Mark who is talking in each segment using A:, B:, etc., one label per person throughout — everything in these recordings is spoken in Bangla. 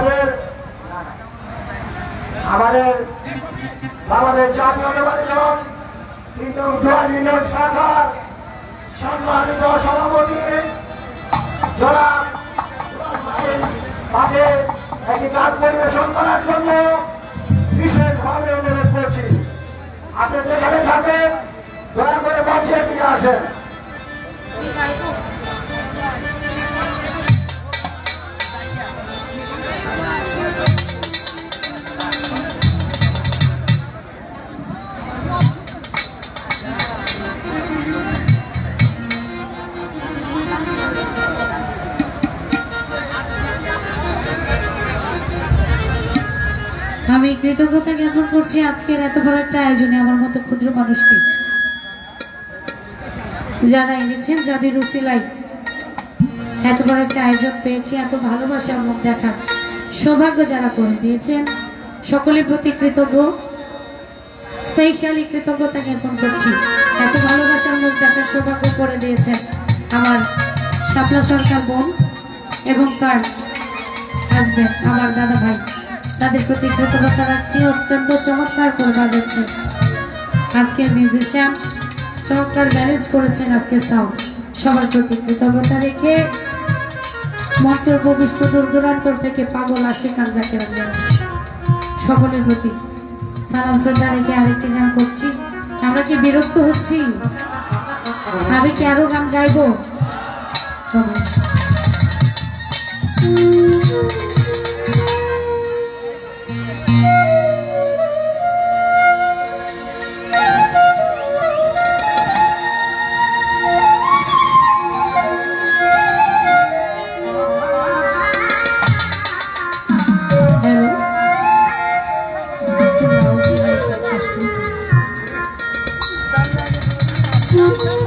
A: আমাদের আমাদের আমাদের জাতীয়তাবাদী দল কিন্তু ইউনিয়ন সম্মানিত সভাপতি তাকে একটি গান পরিবেশন করার জন্য বিশেষভাবে অনুরোধ করছি। আপনি যেখানে থাকেন, দয়া করে মঞ্চে ফিরে আসেন।
B: আমি কৃতজ্ঞতা জ্ঞাপন করছি আজকের এত বড় একটা আয়োজনে আমার মতো ক্ষুদ্র মানুষকে। যারা এনেছেন, যাদের উসিলাই এত বড় একটা আয়োজন পেয়েছি, এত ভালোবাসার মুখ দেখা সৌভাগ্য যারা করে দিয়েছেন, সকলের প্রতি কৃতজ্ঞ স্পেশালি কৃতজ্ঞতা জ্ঞাপন করছি। এত ভালোবাসার মুখ দেখার সৌভাগ্য করে দিয়েছেন আমার শাপলা সরকার বোন এবং তার হাজবেন্ড আমার দাদা ভাই তাদের প্রতি কৃতজ্ঞতা রাখছি, অত্যন্ত চমৎকার করে বাজাচ্ছেন। আজকের মিউজিশিয়ান চমৎকার ম্যানেজ করেছেন আজকে সাউন্ড সবার প্রতি কৃতজ্ঞতা রেখে মঞ্চের উপবিষ্ট দূর দূরান্তর থেকে পাগল আসে কান যাকে সকলের প্রতি সালাম, শ্রদ্ধা রেখে আরেকটি গান করছি। আমরা কি বিরক্ত হচ্ছি? আমি কি আরও গান গাইবো? তবে হ্যালো না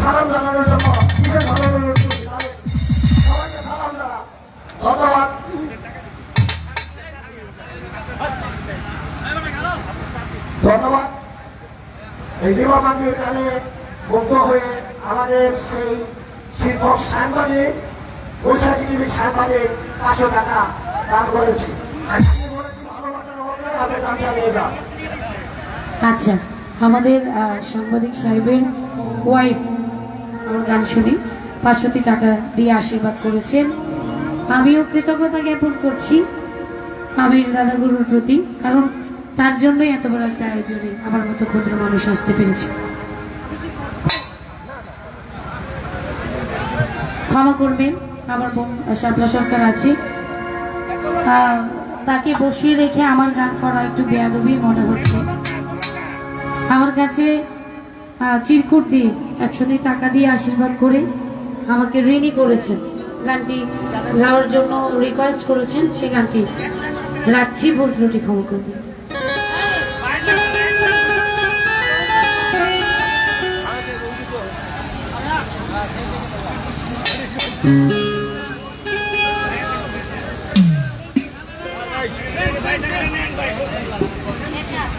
A: সালাম জানানোর জন্য। সবাইকে সালাম জানা ধন্যবাদ। ধন্যবাদ। এই হয়ে আমাদের সেই শিক্ষক সাংবাদিক, বৈশাখী সাংবাদিক পাঁচশো টাকা দান করেছি।
B: আচ্ছা আমাদের সাংবাদিক সাহেবের ওয়াইফ আমার গান শুনি। পাঁচশোটি টাকা দিয়ে আশীর্বাদ করেছেন। আমিও কৃতজ্ঞতা জ্ঞাপন করছি আমির দাদাগুরুর প্রতি, কারণ তার জন্যই এত বড় একটা আয়োজনে আমার মতো ক্ষুদ্র মানুষ আসতে পেরেছে। ক্ষমা করবেন, আমার বোন শাপলা সরকার আছে। তাকে বসিয়ে রেখে আমার গান করা একটু বেয়াদবি মনে হচ্ছে। আমার কাছে চিরকুট দিয়ে একশোটি টাকা দিয়ে আশীর্বাদ করে আমাকে ঋণী করেছেন। গানটি গাওয়ার জন্য রিকোয়েস্ট করেছেন, সে গানটি রাখছি ভুল ত্রুটি ক্ষমা করবেন।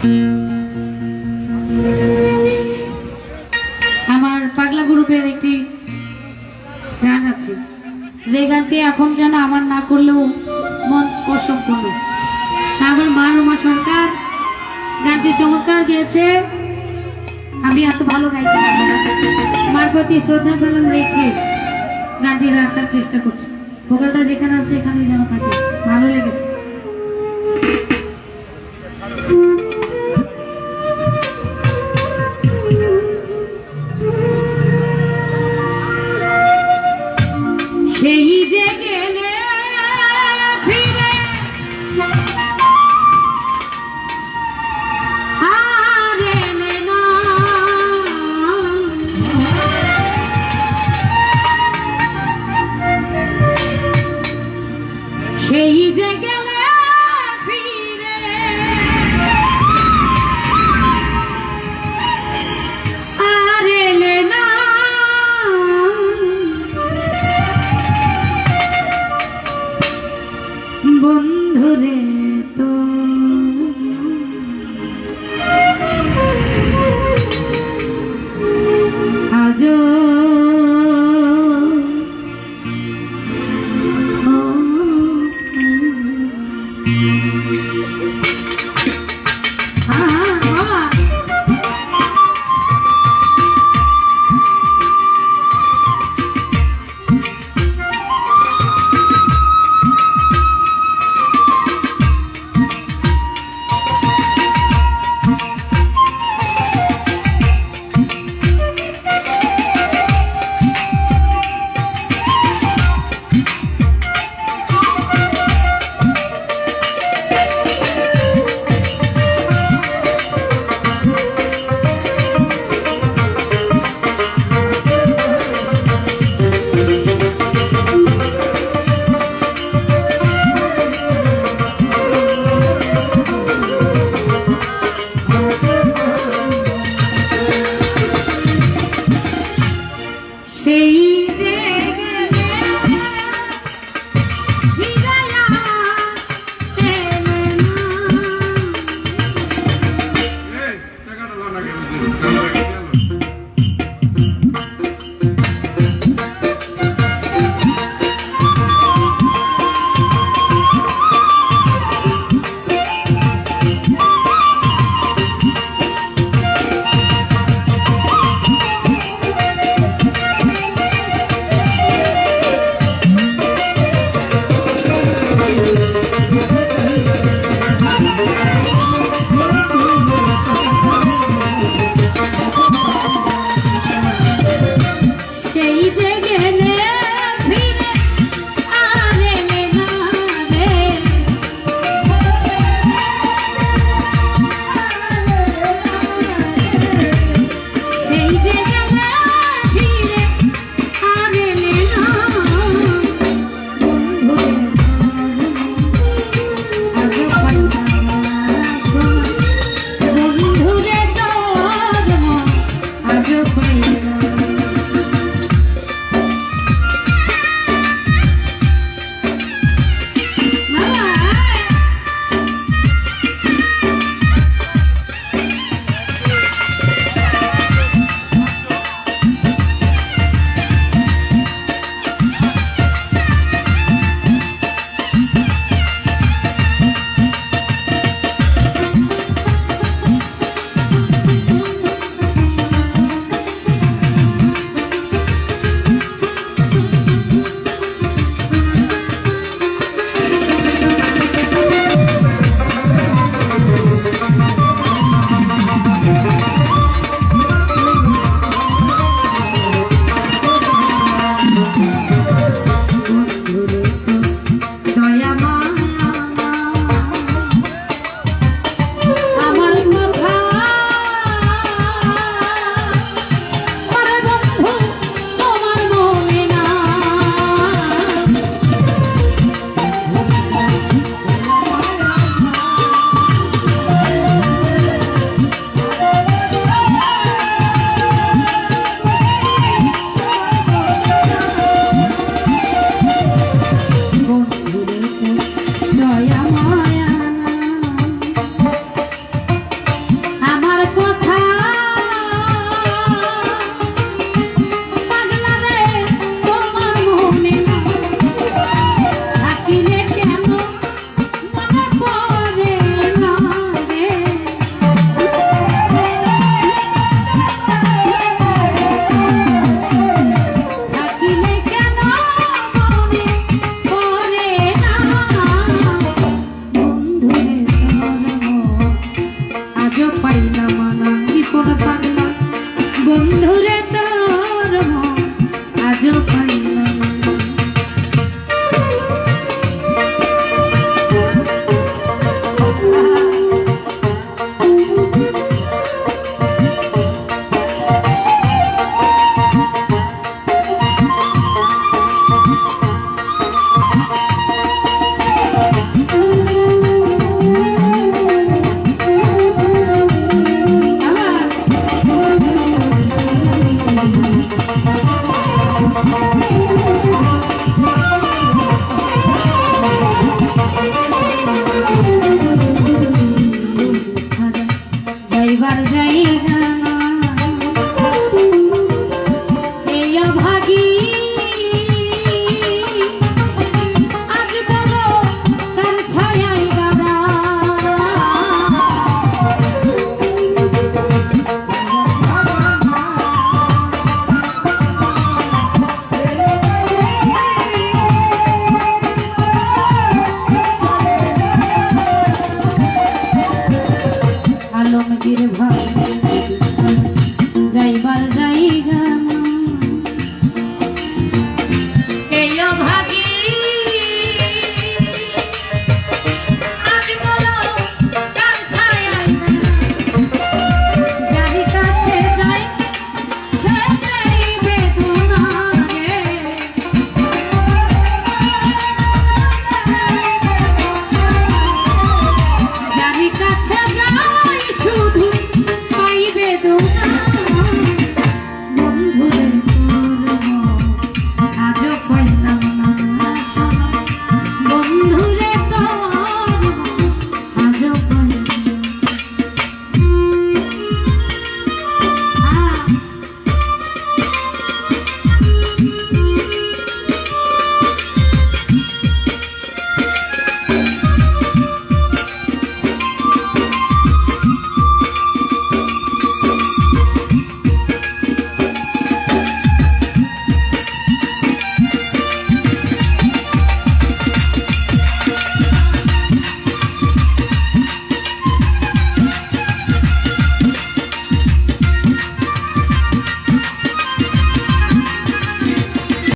B: আমার যে গানটি এখন যেন আমার না করলেও মন স্পর্শপূর্ণ। আমার মা রুমা সরকার গানটি চমৎকার গিয়েছে। আমি এত ভালো গাইতে আমার প্রতি শ্রদ্ধা জানান রেখে গানটি রাখার চেষ্টা করছি। ভোকালটা যেখানে আছে, এখানেই যেন থাকে। ভালো লেগেছে।